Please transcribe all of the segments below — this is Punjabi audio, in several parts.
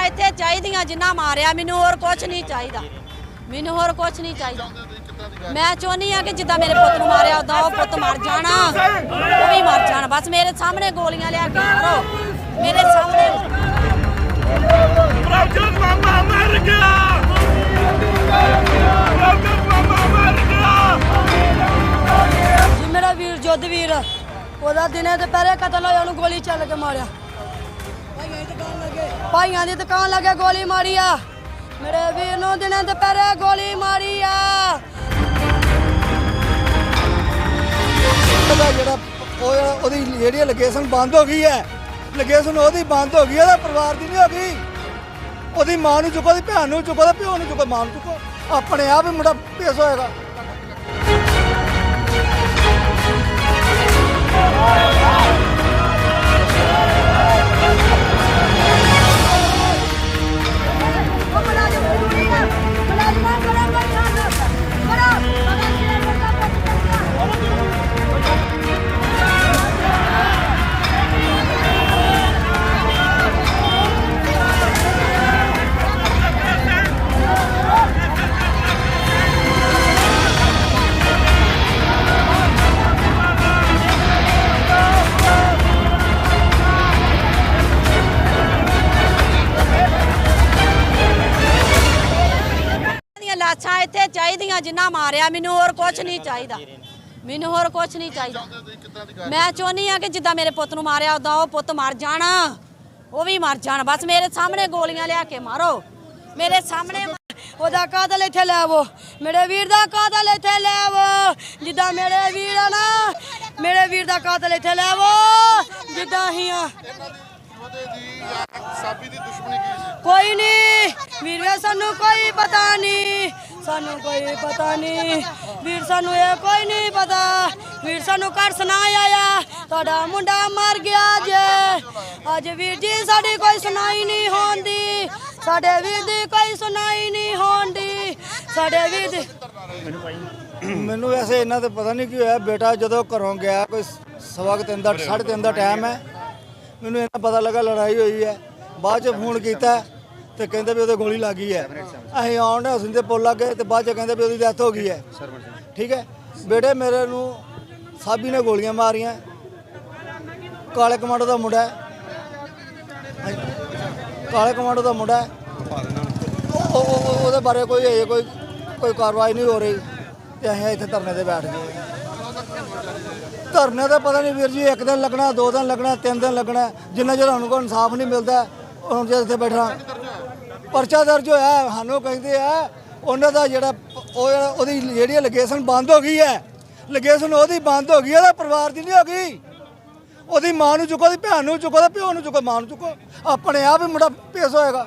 ਲਾਸ਼ਾਂ ਇੱਥੇ ਚਾਹੀਦੀਆਂ ਜਿੰਨਾ ਮਾਰਿਆ ਮੈਨੂੰ ਹੋਰ ਕੁਝ ਨਹੀਂ ਚਾਹੀਦਾ। ਮੈਨੂੰ ਹੋਰ ਕੁਝ ਨਹੀਂ ਚਾਹੀਦਾ। ਮੈਂ ਚਾਹੁੰਦੀ ਆ ਕਿ ਜਿੱਦਾਂ ਮੇਰੇ ਪੁੱਤ ਨੂੰ ਮਾਰਿਆ ਉਦਾਂ ਉਹ ਪੁੱਤ ਮਰ ਜਾਣਾ। ਉਹ ਵੀ ਮਰ ਜਾਣ। ਬਸ ਮੇਰੇ ਸਾਹਮਣੇ ਗੋਲੀਆਂ ਲਿਆ ਕੇ ਮਾਰੋ। ਮੇਰੇ ਸਾਹਮਣੇ ਪ੍ਰਭਜੋਤ ਮਾਮਾ ਮਰ ਗਿਆ ਪ੍ਰਭਜੋਤ ਮਾਮਾ ਮਰ ਗਿਆ ਜੀ ਮੇਰਾ ਵੀਰ ਜੁੱਧ ਵੀਰ ਉਹਦਾ ਦਿਨੇ ਦੁਪਹਿਰੇ ਕਤਲ ਹੋਇਆ ਉਹਨੂੰ ਗੋਲੀ ਚੱਲ ਕੇ ਮਾਰਿਆ। ਭਾਈਆਂ ਦੀ ਦੁਕਾਨ ਲੱਗੇ ਗੋਲੀ ਮਾਰੀ ਆ। ਮੇਰੇ ਵੀਰ ਨੂੰ ਦਿਨੇ ਦੁਪਹਿਰੇ ਗੋਲੀ ਮਾਰੀ ਆ। ਉਹਦਾ ਜਿਹੜਾ ਉਹ ਉਹਦੀ ਜਿਹੜੀ ਲੋਕੇਸ਼ਨ ਬੰਦ ਹੋ ਗਈ ਹੈ। ਲੋਕੇਸ਼ਨ ਉਹਦੀ ਬੰਦ ਹੋ ਗਈ ਉਹਦਾ ਪਰਿਵਾਰ ਦੀ ਨਹੀਂ ਹੋ ਗਈ। ਉਹਦੀ ਮਾਂ ਨੂੰ ਚੁੱਕੋ, ਉਹਦੀ ਭੈਣ ਨੂੰ ਚੁੱਕੋ, ਉਹਦੇ ਪਿਓ ਨੂੰ ਚੁੱਕੋ, ਮਾਂ ਨੂੰ ਚੁੱਕੋ। ਆਪਣੇ ਆਪ ਹੀ ਮੁੰਡਾ ਪੇਸ਼ ਹੋਏਗਾ। ਲਾਸ਼ਾਂ ਇੱਥੇ ਚਾਹੀਦੀਆਂ ਜਿੰਨਾ ਮਾਰਿਆ ਮੈਨੂੰ ਹੋਰ ਕੁਝ ਨਹੀਂ ਚਾਹੀਦਾ। ਮੈਨੂੰ ਹੋਰ ਕੁਝ ਨਹੀਂ ਚਾਹੀਦਾ। ਮੈਂ ਚਾਹੁੰਦੀ ਆ ਕਿ ਜਿੱਦਾਂ ਮੇਰੇ ਪੁੱਤ ਨੂੰ ਮਾਰਿਆ ਉਦਾਂ ਉਹ ਪੁੱਤ ਮਰ ਜਾਣ। ਉਹ ਵੀ ਮਰ ਜਾਣ। ਬਸ ਮੇਰੇ ਸਾਹਮਣੇ ਗੋਲੀਆਂ ਲਿਆ ਕੇ ਮਾਰੋ। ਮੇਰੇ ਸਾਹਮਣੇ ਉਹਦਾ ਕਾਤਲ ਇੱਥੇ ਲੈ ਆਵੋ। ਮੇਰੇ ਵੀਰ ਦਾ ਕਾਤਲ ਇੱਥੇ ਲੈ ਆਵੋ। ਜਿੱਦਾਂ ਮੇਰੇ ਵੀਰ ਆ ਨਾ ਮੇਰੇ ਵੀਰ ਦਾ ਕਾਤਲ ਇੱਥੇ ਲੈ ਆਵੋ। ਜਿੱਦਾਂ ਹੀ ਆ। ਕੋਈ ਨਹੀਂ। ਸਾਨੂੰ ਕੋਈ ਪਤਾ ਨਹੀਂ, ਸਾਨੂੰ ਕੋਈ ਪਤਾ ਨਹੀਂ। ਵੀਰ ਸਾਨੂੰ ਇਹ ਕੋਈ ਨਹੀਂ ਪਤਾ। ਵੀਰ ਸਾਨੂੰ ਘਰ ਸੁਣਾ ਆਇਆ। ਤੁਹਾਡਾ ਮੁੰਡਾ ਮਰ ਗਿਆ ਜੇ ਅੱਜ ਵੀਰ ਜੀ ਸਾਡੀ ਕੋਈ ਸੁਣਾਈ ਨਹੀਂ ਹੁੰਦੀ। ਸਾਡੇ ਵੀਰ ਦੀ ਕੋਈ ਸੁਣਾਈ ਨਹੀਂ ਹੁੰਦੀ। ਸਾਡੇ ਵੀਰ ਦੀ ਮੈਨੂੰ ਵੈਸੇ ਇਹਨਾਂ ਤੇ ਪਤਾ ਨਹੀਂ ਕੀ ਹੋਇਆ। ਬੇਟਾ ਜਦੋਂ ਘਰੋਂ ਗਿਆ, ਕੋਈ ਸਵਾ ਕੁ ਤਿੰਨ ਦਾ ਸਾਢੇ ਤਿੰਨ ਦਾ ਟਾਈਮ ਹੈ। ਮੈਨੂੰ ਇਹਨਾਂ ਪਤਾ ਲੱਗਾ ਲੜਾਈ ਹੋਈ ਹੈ। ਬਾਅਦ ਚ ਫੋਨ ਕੀਤਾ। ਤੇ ਕਹਿੰਦੇ ਵੀ ਉਹਦੇ ਗੋਲੀ ਲੱਗ ਗਈ ਹੈ। ਅਸੀਂ ਆਉਣ ਦੇ ਹਸਨ ਦੇ ਪੁੱਲ ਲੱਗੇ ਤੇ ਬਾਅਦ ਚ ਕਹਿੰਦੇ ਵੀ ਉਹਦੀ ਡੈਥ ਹੋ ਗਈ ਹੈ। ਠੀਕ ਹੈ? ਬੇਟੇ ਮੇਰੇ ਨੂੰ ਸਾਬੀ ਨੇ ਗੋਲੀਆਂ ਮਾਰੀਆਂ। ਕਾਲੇ ਕਮਾਂਡੋ ਦਾ ਮੁੰਡਾ ਹੈ। ਕਾਲੇ ਕਮਾਂਡੋ ਦਾ ਮੁੰਡਾ ਹੈ। ਉਹ- ਉਹਦੇ ਬਾਰੇ ਕੋਈ ਹਜੇ ਕੋਈ ਕੋਈ ਕਾਰਵਾਈ ਨਹੀਂ ਹੋ ਰਹੀ। ਤੇ ਅਸੀਂ ਇੱਥੇ ਧਰਨੇ ਤੇ ਬੈਠ ਗਏ। ਧਰਨੇ ਦਾ ਪਤਾ ਨਹੀਂ ਵੀਰ ਜੀ, ਇੱਕ ਦਿਨ ਲੱਗਣਾ, ਦੋ ਦਿਨ ਲੱਗਣਾ, ਤਿੰਨ ਦਿਨ ਲੱਗਣਾ। ਜਿੰਨਾ ਚਿਰ ਸਾਨੂੰ ਕੋਈ ਇਨਸਾਫ ਨਹੀਂ ਮਿਲਦਾ, ਹੁਣ ਜੇ ਇੱਥੇ ਬੈਠਾ ਪਰਚਾ ਦਰਜ ਹੋਇਆ ਹੈ, ਸਾਨੂੰ ਕਹਿੰਦੇ ਆ ਉਹਨਾਂ ਦਾ ਜਿਹੜਾ ਉਹ ਉਹਦੀ ਜਿਹੜੀ ਲੋਕੇਸ਼ਨ ਬੰਦ ਹੋ ਗਈ ਹੈ ਲੋਕੇਸ਼ਨ ਉਹਦੀ ਬੰਦ ਹੋ ਗਈ ਹੈ, ਉਹਦਾ ਪਰਿਵਾਰ ਦੀ ਨਹੀਂ ਹੋ ਗਈ। ਉਹਦੀ ਮਾਂ ਨੂੰ ਚੁੱਕੋ ਉਹਦੀ ਭੈਣ ਨੂੰ ਚੁੱਕੋ ਉਹਦੇ ਪਿਓ ਨੂੰ ਚੁੱਕੋ ਮਾਂ ਨੂੰ ਚੁੱਕੋ। ਆਪਣੇ ਆਪ ਹੀ ਮੁੰਡਾ ਪੇਸ਼ ਹੋਏਗਾ।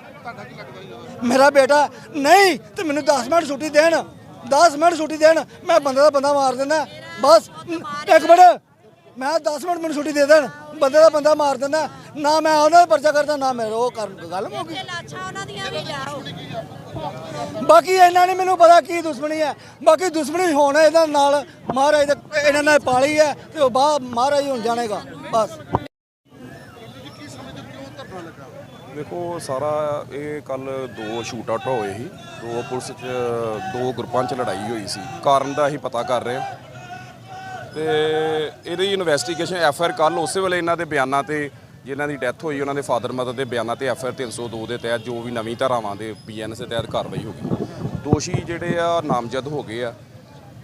ਮੇਰਾ ਬੇਟਾ ਨਹੀਂ ਤੇ ਮੈਨੂੰ 10 ਮਿੰਟ ਛੁੱਟੀ ਦੇਣ 10 ਮਿੰਟ ਛੁੱਟੀ ਦੇਣ ਮੈਂ ਬੰਦੇ ਦਾ ਬੰਦਾ ਮਾਰ ਦਿੰਦਾ ਬਸ ਇੱਕ ਮਿੰਟ। ਮੈਂ 10 ਮਿੰਟ ਮੈਨੂੰ ਛੁੱਟੀ ਦੇ ਦੇਣ। ਬੰਦੇ ਦਾ ਬੰਦਾ ਮਾਰ ਦਿੰਦਾ। ਨਾ ਮੈਂ ਉਹਨਾਂ ਦਾ ਪਰਚਾ ਕਰਦਾ ਨਾ ਮੈਂ ਉਹ ਕਰ ਗੱਲ ਹੋ ਗਈ। ਲਾਸ਼ਾਂ ਉਹਨਾਂ ਦੀਆਂ ਵੀ ਲਿਆਓ। ਬਾਕੀ ਇਹਨਾਂ ਨੇ ਮੈਨੂੰ ਪਤਾ ਕੀ ਦੁਸ਼ਮਣੀ ਹੈ। ਬਾਕੀ ਦੁਸ਼ਮਣੀ ਹੋਣਾ ਇਹਨਾਂ ਨਾਲ ਮਹਾਰਾਜ ਦੇ ਇਹਨਾਂ ਨੇ ਪਾਲੀ ਹੈ ਤੇ ਉਹ ਬਾਹਰ ਮਹਾਰਾਜ ਹੁਣ ਜਾਣੇਗਾ। ਬਸ। ਦੇਖੋ ਸਾਰਾ ਇਹ ਕੱਲ ਦੋ ਸ਼ੂਟ ਆਊਟ ਹੋਏ ਸੀ। ਦੋ ਪੁਲਿਸ ਚ ਦੋ ਗਰੁੱਪਾਂ ਚ ਲੜਾਈ ਹੋਈ ਸੀ। ਕਾਰਨ ਦਾ ਅਸੀਂ ਪਤਾ ਕਰ ਰਹੇ ਹਾਂ। ਤੇ ਇਹਦੀ ਇਨਵੈਸਟੀਗੇਸ਼ਨ ਐਫ ਆਰ ਕੱਲ ਉਸੇ ਵੇਲੇ ਇਹਨਾਂ ਦੇ ਬਿਆਨਾਂ ਤੇ ਜਿਨ੍ਹਾਂ ਦੀ ਡੈਥ ਹੋਈ, ਉਹਨਾਂ ਦੇ ਫਾਦਰ ਮਦਰ ਦੇ ਬਿਆਨਾਂ ਤੇ ਐਫ ਆਰ 302 ਦੇ ਤਹਿਤ ਜੋ ਵੀ ਨਵੀਂ ਧਾਰਾਵਾਂ ਦੇ ਬੀਐਨਐਸ ਦੇ ਤਹਿਤ ਕਾਰਵਾਈ ਹੋ ਗਈ। ਦੋਸ਼ੀ ਜਿਹੜੇ ਆ ਨਾਮਜ਼ਦ ਹੋ ਗਏ ਆ।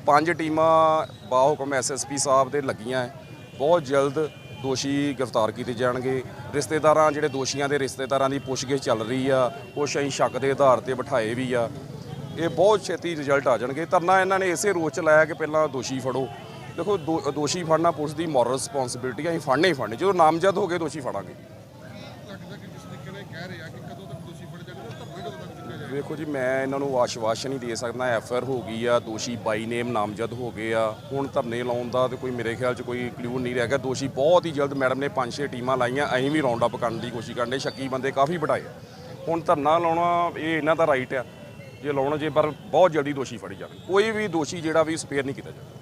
ਪੰਜ ਟੀਮਾਂ ਬਾਹੁਕਮ ਐਸਐਸਪੀ ਸਾਹਿਬ ਦੇ ਲੱਗੀਆਂ ਹੈ ਬਹੁਤ ਜਲਦ ਦੋਸ਼ੀ ਗ੍ਰਿਫਤਾਰ ਕੀਤੇ ਜਾਣਗੇ। ਰਿਸ਼ਤੇਦਾਰਾਂ, ਜਿਹੜੇ ਦੋਸ਼ੀਆਂ ਦੇ ਰਿਸ਼ਤੇਦਾਰਾਂ ਦੀ ਪੁੱਛਗਿੱਛ ਚੱਲ ਰਹੀ ਆ ਕੁਛ ਅਸੀਂ ਸ਼ੱਕ ਦੇ ਆਧਾਰ ਤੇ ਬਿਠਾਏ ਵੀ ਆ। ਇਹ ਬਹੁਤ ਛੇਤੀ ਰਿਜ਼ਲਟ ਆ ਜਾਣਗੇ। ਧਰਨਾ ਇਹਨਾਂ ਨੇ ਇਸੇ ਰੋਚ ਚ ਲਾਇਆ ਕਿ ਪਹਿਲਾਂ ਦੋਸ਼ੀ ਫੜੋ। ਦੇਖੋ, ਦੋ- ਦੋਸ਼ੀ ਫੜਨਾ ਪੁਲਿਸ ਦੀ ਮੋਰਲ ਰਿਸਪੌਂਸਿਬਿਲਟੀ ਹੈ ਅਸੀਂ ਫੜਨੇ ਹੀ ਫੜਨੇ। ਜਦੋਂ ਨਾਮਜ਼ਦ ਹੋ ਗਏ, ਦੋਸ਼ੀ ਫੜਾਂਗੇ। ਲੱਗਦਾ ਵੇਖੋ ਜੀ, ਮੈਂ ਇਹਨਾਂ ਨੂੰ ਆਸ਼ਵਾਸਨ ਨਹੀਂ ਦੇ ਸਕਦਾ, ਐਫ ਆਰ ਹੋ ਗਈ ਆ, ਦੋਸ਼ੀ ਬਾਈ ਨੇਮ ਨਾਮਜ਼ਦ ਹੋ ਗਏ ਆ। ਹੁਣ ਧਰਨੇ ਲਾਉਣ ਦਾ ਤੇ ਕੋਈ ਮੇਰੇ ਖਿਆਲ 'ਚ ਕੋਈ ਕਲੂ ਨਹੀਂ ਰਹਿ ਗਿਆ। ਦੋਸ਼ੀ ਬਹੁਤ ਹੀ ਜਲਦ ਮੈਡਮ ਨੇ ਪੰਜ ਛੇ ਟੀਮਾਂ ਲਾਈਆਂ, ਅਸੀਂ ਵੀ ਰਾਉਂਡ ਅਪ ਕਰਨ ਦੀ ਕੋਸ਼ਿਸ਼ ਕਰਨ ਦੇ, ਸ਼ੱਕੀ ਬੰਦੇ ਕਾਫੀ ਬਿਠਾਏ ਹੁਣ ਧਰਨਾ ਲਾਉਣਾ, ਇਹ ਇਹਨਾਂ ਦਾ ਰਾਈਟ ਆ। ਜੇ ਲਾਉਣਾ ਜੇ, ਪਰ ਬਹੁਤ ਜਲਦੀ ਦੋਸ਼ੀ ਫੜੀ ਜਾਣ। ਕੋਈ ਵੀ ਦੋਸ਼ੀ ਜਿਹੜਾ ਵੀ ਸਪੇਅਰ ਨਹੀਂ ਕੀਤਾ ਜਾਵੇ